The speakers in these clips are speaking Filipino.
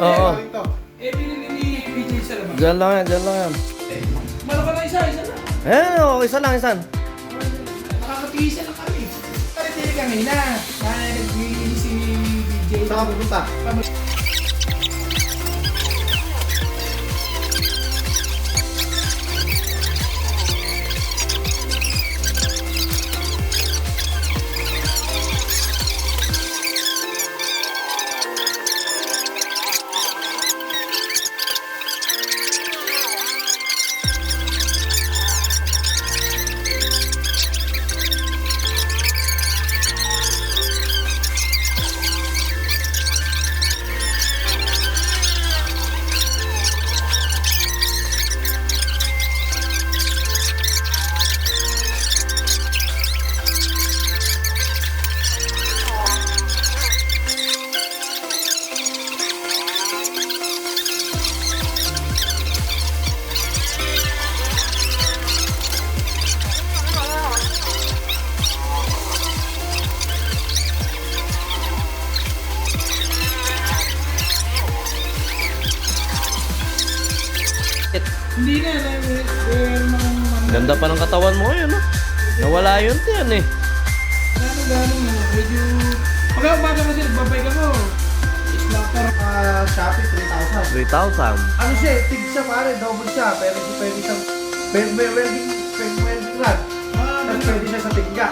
Oo. Eh, binili ni BJ sa labas. Diyan lang yan, diyan lang yan. Malaka na isa, isa lang. Eh, oh, isa lang, isa. Nakakatiisa lang kami. Karitili kami na. Na nagbibili si BJ. Saan ka pupunta? Hindi na. na- ano. Ganda pa ng katawan mo ngayon, no? Nawala yun yan eh. Gano'n, gano'n. Medyo... Pagka umaga kasi nagbabay ka mo. Slaughter. Ah, Shopee, 3,000. 3,000. Ano siya, eh, tig siya pare, double siya. Pero hindi pwede siyang, pwede, welding, pwede welding rod. Ah, Tapos pwede siya sa tingga.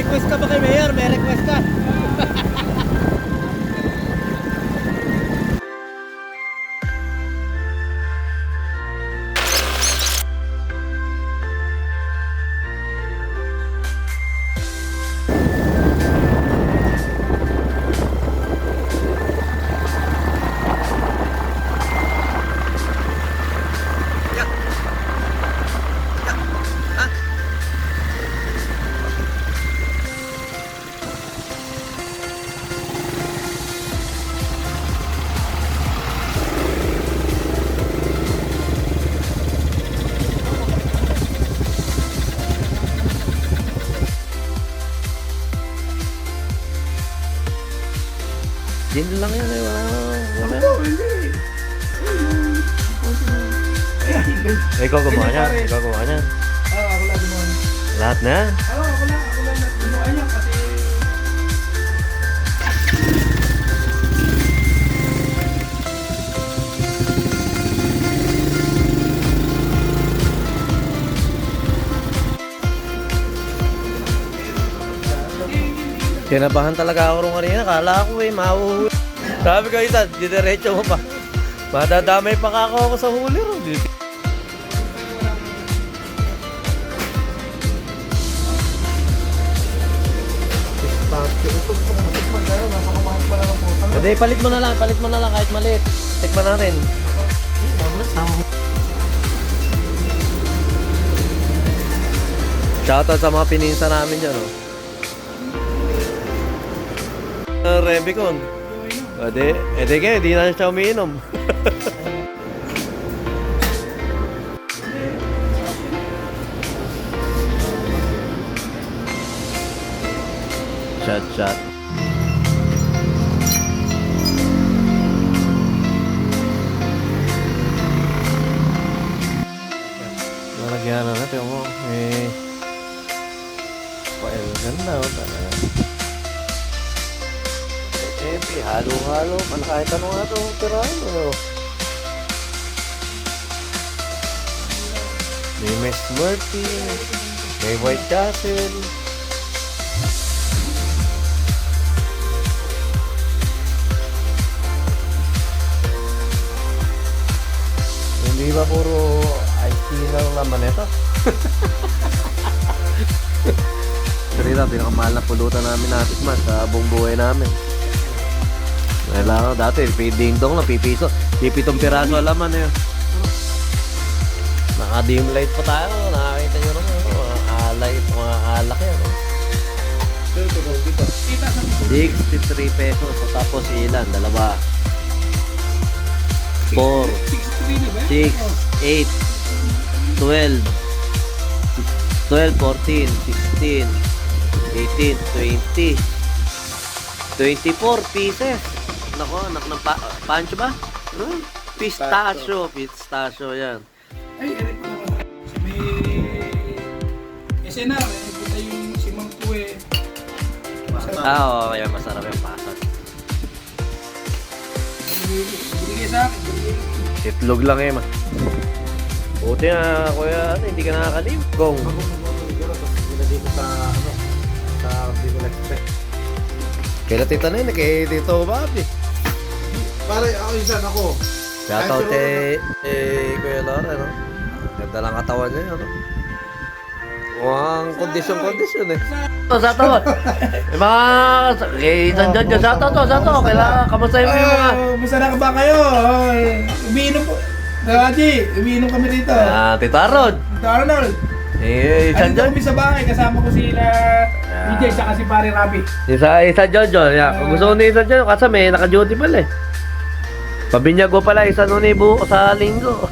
Request ka ba kay Mayor? May request ka? Ito, hindi. Eh, Ikaw gumawa pare. Ikaw gumawa niyan. Ah, ako lang gumawa. Lahat na. Oo, ako lang, ako lang gumawa niya kasi Kinabahan talaga ako rin kanina. Kala ko eh, mahuhuli. Sabi ko, Isan, didiretso mo pa. Madadamay pa ka ako sa huli ro. Hindi, palit mo na lang, palit mo na lang kahit maliit. Tikman na rin. Shoutout sa mga pininsa namin dyan, oh. Uh, Rebicon. Ede, ede kayo, di na siya umiinom. shot, shot. Halo-halo. Man, kahit ano nga ito, tirahan mo. May Miss Murphy, may White Castle. Hindi ba puro tea lang laman ito? Sarita, pinakamahal na pulutan namin natin man sa buong buhay namin. Kailangan dati, ding dong lang, pipiso. Pipitong piraso laman eh. Naka-dim light pa tayo, nakakita nyo naman. ano, Mga alay, mga alak yan. oh. kita sa 63 pesos. So, tapos ilan? Dalawa. 4, 63 na ba? 6, 8, 12, 12, 14, 16, 18, 20, 24 pieces. Nako, anak ng pa pancho ba? Ano? Pistachio, pistachio yan. Ay, ere pa naman. May SNR, eh, punta yung si Mang Tue. Masarap. Ah, oo, kaya masarap yung pasas. Binigay sa akin. Itlog lang eh, ma. Buti na, kuya, ano, hindi ka nakakalim. Gong. dito sa, ano, sa Bicol Express. Kaya tita na yun, kay Tito Bobby. Pare, ako insan ako. Shoutout kay eh, Kuya Laura, no? Ganda lang katawan niya, ano? Mukhang kondisyon-kondisyon eh. Ito, sa to. Yung mga, kay San John dyan, sa to, to, sa to. Kailangan, kamusta yung mga... Oh, masarap ka ba kayo? Oh, eh, umiinom po. Daddy, umiinom kami rito. Ah, Tito Arod. Ito Arnold. Eh, San Andito John. kami sa bahay, kasama ko sila Ah. DJ saka si Pare Rabi. Isa, isa John John. Yeah. Kung gusto ko ni isa John, kasi may naka-duty pala eh. Pabinyago pala, isa nun eh, buo sa linggo.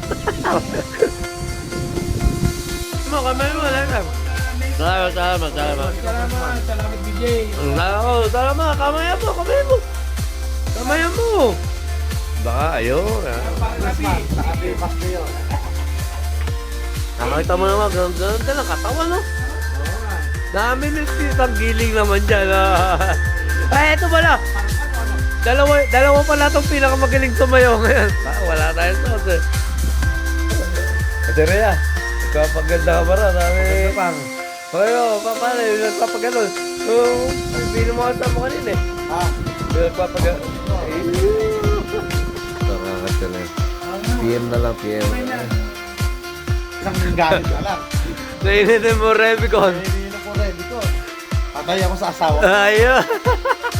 Mo, kamay mo, lang. Salamat, salamat, salamat. Salamat, salamat DJ. Salamat, salamat. Kamay mo, kamay mo. Kamay mo. Baka, ayun. ah. Pare Rabi. Nakatipas na yun. Nakakita mo naman, ganun, ganun ka lang, katawan, no? Dami ng giling naman dyan. ah. Ay, eto pala. Dalawa, dalawa pala itong pinakamagaling tumayo ngayon. Ah, wala tayong sauce eh. Ate Rhea, nagpapaganda ka pa rin. Sabi, pang. Pero, pa, paano yung nagpapagano? So, hindi mo kasama mo kanina eh. Ah, Yung nagpapagano. Nakakasya PM na lang, PM. isang gamit na lang. Nainitin mo, Revicon. Na po ready ko. Patay ako sa asawa. Ayun.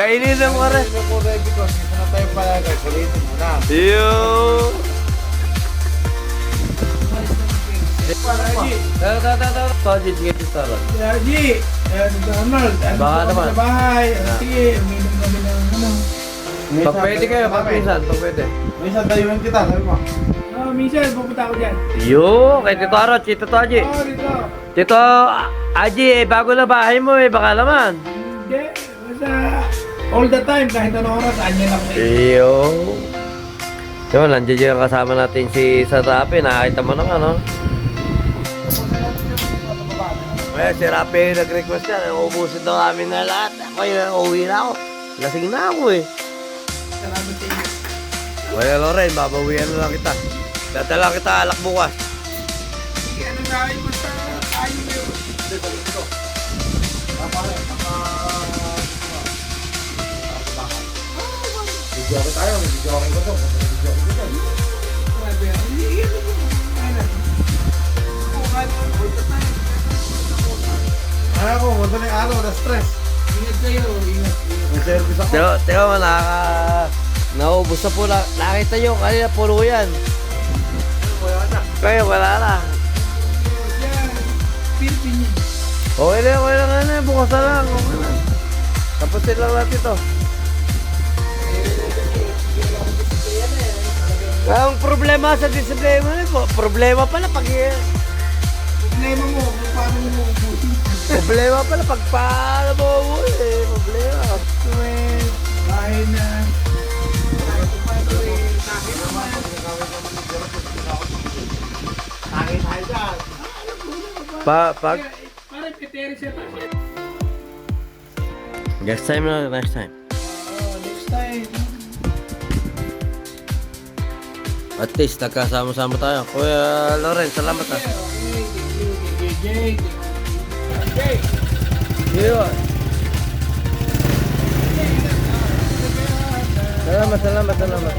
Sa mo, Re. Hindi na po ready ko. Dito na tayo palagay. Sulitin mo na. Rabi. Tara, tara, tara, sige, tara. Rabi. Eh, Dito Arnold. Ano Baka naman. sa bahay. Ah. Sige, umiinom kami ng ano. Pag pwede kayo, pag pinsan, pag pwede. Minsan dayuhan kita. Sabi mo. Oh, minsan, pupunta ako dyan. Yo, kay Tito Arot, Tito Aji. Oh, dito. Tito Aji, eh, bago na bahay mo eh, baka naman. Hindi, All the time, kahit anong oras, andyan ako. Iyo. Diba, nandiyan yung kasama natin si sa Rapi. Nakakita mo nang ano. Kaya si Rapi nag-request yan. Ubusin daw kami na lahat. Ako yun, uwi na ako. Lasing na ako eh. Salamat sa inyo. Kaya Loren, babawian na lang kita. Dadala kita alak bukas. Sige, ano gawin mo sa mo yun? Video ko tayo, video ko ko to. Video ko ko to. Grabe yan. Hindi, ano mo? Ano? Bukan, all the time. Ano ko, madaling araw na stress. Ingat kayo, ingat. May service ako. Teka, teka mo, nakaka... Naubos na po na. Nakita nyo, kanina puro yan. Wala na. Yan, Philippine yan. Okay na, okay na. Bukas na lang. Okay na. Lang natin ito. Problema sa display mo, po, problema pala pag Problema mo kung paano mo ubusin. problema pala pag paano mo eh, problema. Well, bahay na. Pa, pag Parang piteri siya next time na, next time. Oh, next time. At least nagkasama-sama tayo. Kuya Loren, salamat ah. Jay. Yun. Salamat, salamat, salamat.